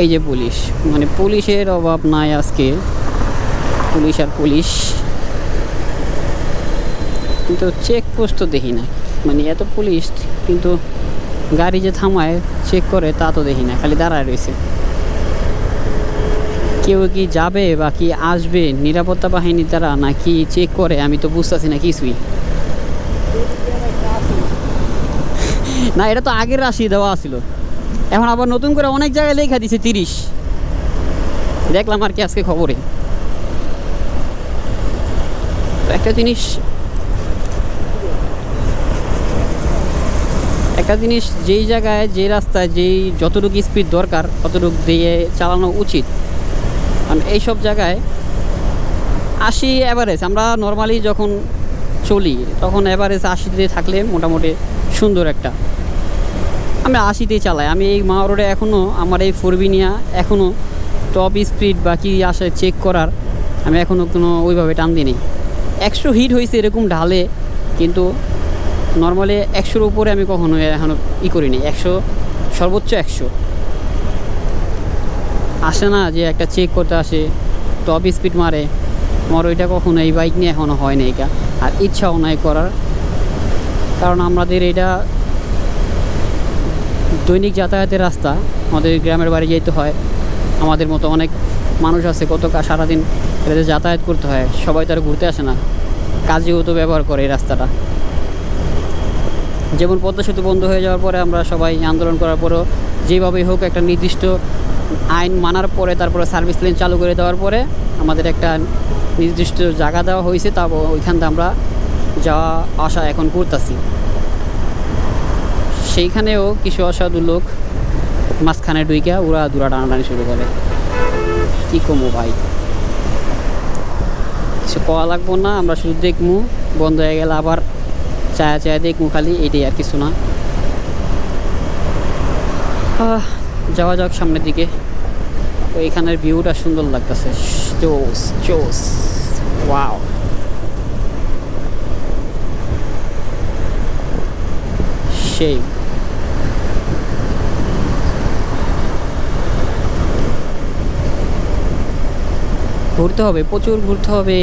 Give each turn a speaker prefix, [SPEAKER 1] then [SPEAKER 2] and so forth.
[SPEAKER 1] এই যে পুলিশ মানে পুলিশের অভাব নাই আজকে। পুলিশ আর পুলিশ। কিন্তু চেক পোস্ট তো দেখি না। মানে এত পুলিশ, কিন্তু গাড়ি যে থামায় চেক করে, তা তো দেখি না, খালি দাঁড়ায় রয়েছে। কেউ কি যাবে বা কি আসবে, নিরাপত্তা বাহিনী তারা নাকি চেক করে, আমি তো বুঝতেছি না কিছুই। না, এটা তো আগের রাশি দেওয়া ছিল এখন আবার নতুন করে অনেক জায়গায় লেখা দিছে তিরিশ। দেখলাম আর কি আজকে খবরে। একটা জিনিস একটা জিনিস যেই জায়গায়, যেই রাস্তায়, যেই যতটুকু স্পিড দরকার ততটুকু দিয়ে চালানো উচিত। কারণ এইসব জায়গায় আশি অ্যাভারেজ আমরা নর্মালি যখন চলি, তখন অ্যাভারেজ আশিতে থাকলে মোটামুটি সুন্দর একটা। আমি আশিতেই চালাই। আমি এই মা রোডে এখনও আমার এই ফোর ফোরবিনিয়া এখনও টপ স্পিড বা কী আসে চেক করার, আমি এখনও কোনো ওইভাবে টান দিই একশো হিট হয়েছে এরকম ঢালে, কিন্তু নর্মালি একশোর উপরে আমি কখনো এখনও ই করিনি। একশো, সর্বোচ্চ একশো। আসে না যে একটা চেক করতে আসে টপ স্পিড মারে। আমার ওইটা কখনো এই বাইক নিয়ে এখনও হয় না এটা। আর ইচ্ছাও নাই করার। কারণ আমাদের এটা দৈনিক যাতায়াতের রাস্তা আমাদের গ্রামের বাড়ি যেতে হয়। আমাদের মতো অনেক মানুষ আছে কত সারাদিন এটাতে যাতায়াত করতে হয়। সবাই তার ঘুরতে আসে না। কাজেও তো ব্যবহার করে এই রাস্তাটা। যেমন পদ্মা সেতু বন্ধ হয়ে যাওয়ার পরে আমরা সবাই আন্দোলন করার পরেও যেভাবেই হোক একটা নির্দিষ্ট আইন মানার পরে তারপরে সার্ভিস লেন চালু করে দেওয়ার পরে আমাদের একটা নির্দিষ্ট জায়গা দেওয়া হয়েছে, তা ওইখান থেকে আমরা যাওয়া আসা এখন করতেছি। সেইখানেও কিছু অসাধু লোক মাঝখানে ডুইকা ওরা দূরা টানাটানি শুরু করে। কি কমো ভাই? কিছু পাওয়া লাগবো না, আমরা শুধু দেখমু, বন্ধ হয়ে গেলে আবার চায়া চায়া দেখমু খালি এটাই আর কিছু না। যাওয়া যাক সামনের দিকে। ওইখানের ভিউটা সুন্দর লাগতেছে। চোস চোস ওয়াও। সেই। ঘুরতে হবে প্রচুর ঘুরতে হবে।